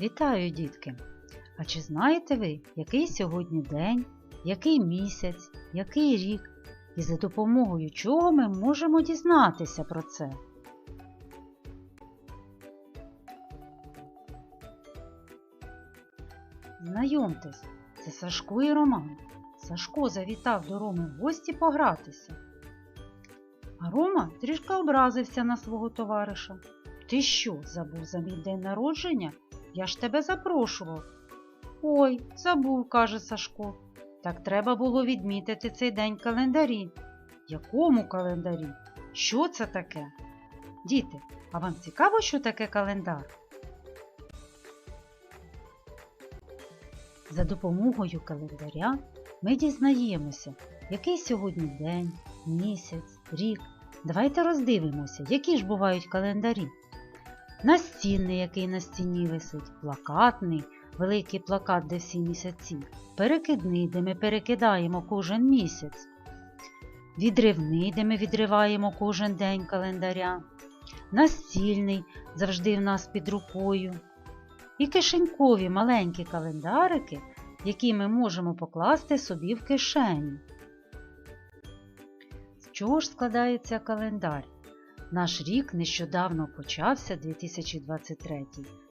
Вітаю, дітки! А чи знаєте ви, який сьогодні день, який місяць, який рік і за допомогою чого ми можемо дізнатися про це? Знайомтесь, це Сашко і Роман. Сашко завітав до Роми в гості погратися. А Рома трішки образився на свого товариша. Ти що, забув за мій день народження? Я ж тебе запрошував. Ой, забув, каже Сашко. Так треба було відмітити цей день в календарі. Якому календарі? Що це таке? Діти, а вам цікаво, що таке календар? За допомогою календаря ми дізнаємося, який сьогодні день, місяць, рік. Давайте роздивимося, які ж бувають календарі. Настінний, який на стіні висить, плакатний, великий плакат, де всі місяці, перекидний, де ми перекидаємо кожен місяць, відривний, де ми відриваємо кожен день календаря, настільний завжди в нас під рукою, і кишенькові маленькі календарики, які ми можемо покласти собі в кишеню. З чого ж складається календар? Наш рік нещодавно почався 2023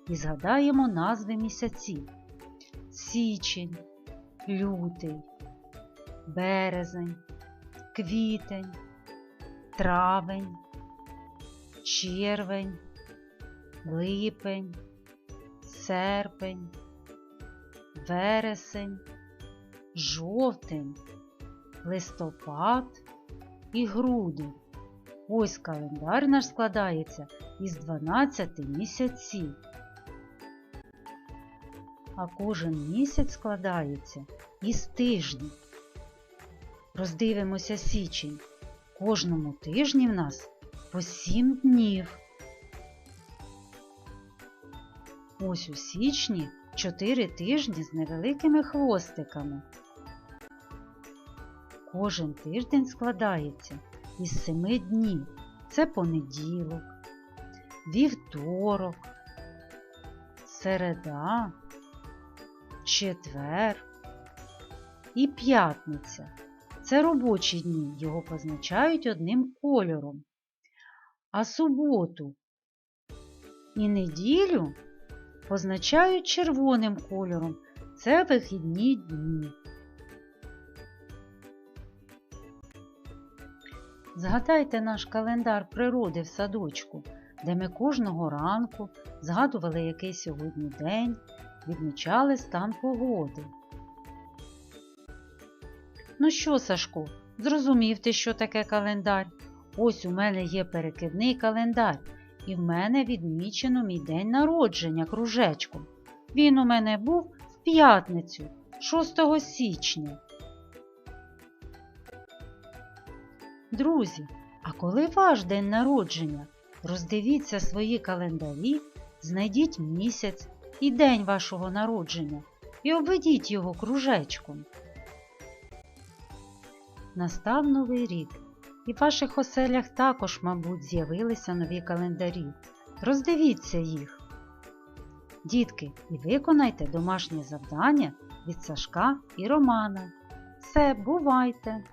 і згадаємо назви місяців: січень, лютий, березень, квітень, травень, червень, липень, серпень, вересень, жовтень, листопад і грудень. Ось календар наш складається із 12 місяців. А кожен місяць складається із тижнів. Роздивимося січень. Кожному тижні в нас по 7 днів. Ось у січні 4 тижні з невеликими хвостиками. Кожен тиждень складається із семи днів. Це понеділок, вівторок, середа, четвер і п'ятниця. Це робочі дні, його позначають одним кольором. А суботу і неділю позначають червоним кольором. Це вихідні дні. Згадайте наш календар природи в садочку, де ми кожного ранку згадували, який сьогодні день, відмічали стан погоди. Ну що, Сашко, зрозумів ти, що таке календар? Ось у мене є перекидний календар, і в мене відмічено мій день народження кружечком. Він у мене був в п'ятницю, 6 січня. Друзі, а коли ваш день народження? Роздивіться свої календарі, знайдіть місяць і день вашого народження і обведіть його кружечком. Настав новий рік, і в ваших оселях також, мабуть, з'явилися нові календарі. Роздивіться їх. Дітки, і виконайте домашнє завдання від Сашка і Романа. Все, бувайте!